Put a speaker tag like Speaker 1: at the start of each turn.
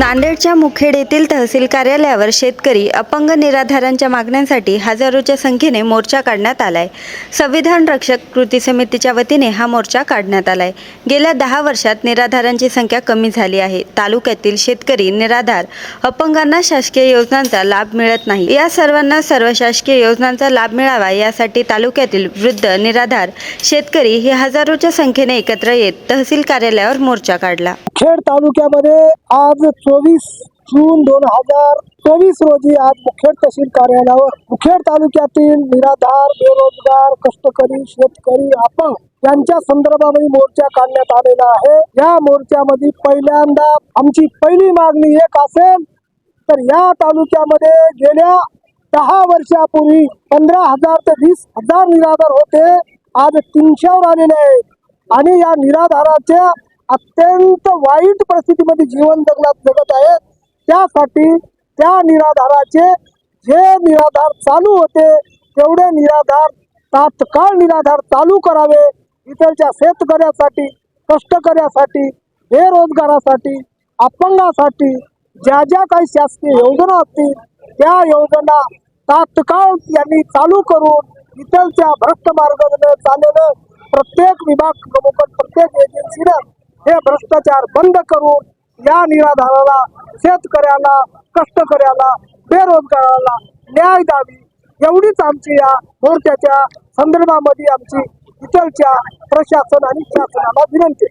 Speaker 1: नांदेडच्या मुखेड येथील तहसील कार्यालयावर शेतकरी अपंग निराधारांच्या मागण्यांसाठी हजारोच्या संख्येने मोर्चा काढण्यात आलाय. संविधान रक्षक कृती समितीच्या वतीने हा मोर्चा काढण्यात आलाय. गेल्या दहा वर्षात निराधारांची संख्या कमी झाली आहे. तालुक्यातील शेतकरी निराधार अपंगांना शासकीय योजनांचा लाभ मिळत नाही. या सर्वांना सर्व शासकीय योजनांचा लाभ मिळावा यासाठी तालुक्यातील वृद्ध निराधार शेतकरी हे हजारोच्या संख्येने एकत्र येत तहसील कार्यालयावर मोर्चा काढला.
Speaker 2: खेड तालुक्यामध्ये आज चोवीस जून दोन हजार चोवीस रोजी आज मुखेड तहसील कार्यालयावर मुखेड तालुक्यातील निराधार बेरोजगार कष्टकरी शेतकरी आपण यांच्या संदर्भामध्ये मोर्चा काढण्यात आलेला आहे. या मोर्चामध्ये पहिल्यांदा आमची पहिली मागणी एक असेल तर या तालुक्यामध्ये गेल्या दहा वर्षापूर्वी पंधरा हजार ते वीस हजार निराधार होते. आज तीनशेवर आलेले आहे आणि या निराधाराच्या अत्यंत वाईट परिस्थितीमध्ये जीवन जगण्यात जगत आहेत त्यासाठी त्या निराधाराचे जे निराधार चालू होते तेवढे निराधार तात्काळ निराधार चालू करावे. इकडच्या शेतकऱ्यासाठी कष्टकऱ्यासाठी बेरोजगारासाठी अपंगासाठी ज्या ज्या काही शासकीय योजना असतील त्या योजना तात्काळ यांनी चालू करून इथलच्या भ्रष्ट मार्गाने चाललेलं प्रत्येक विभाग प्रमुख प्रत्येक एजन्सीनं हे भ्रष्टाचार बंद करून या निराधाराला शेतकऱ्याला कष्टकऱ्याला बेरोजगाराला न्याय द्यावी. एवढीच आमची या मोर्चाच्या संदर्भामध्ये आमची इतरच्या प्रशासन आणि शासनाला विनंती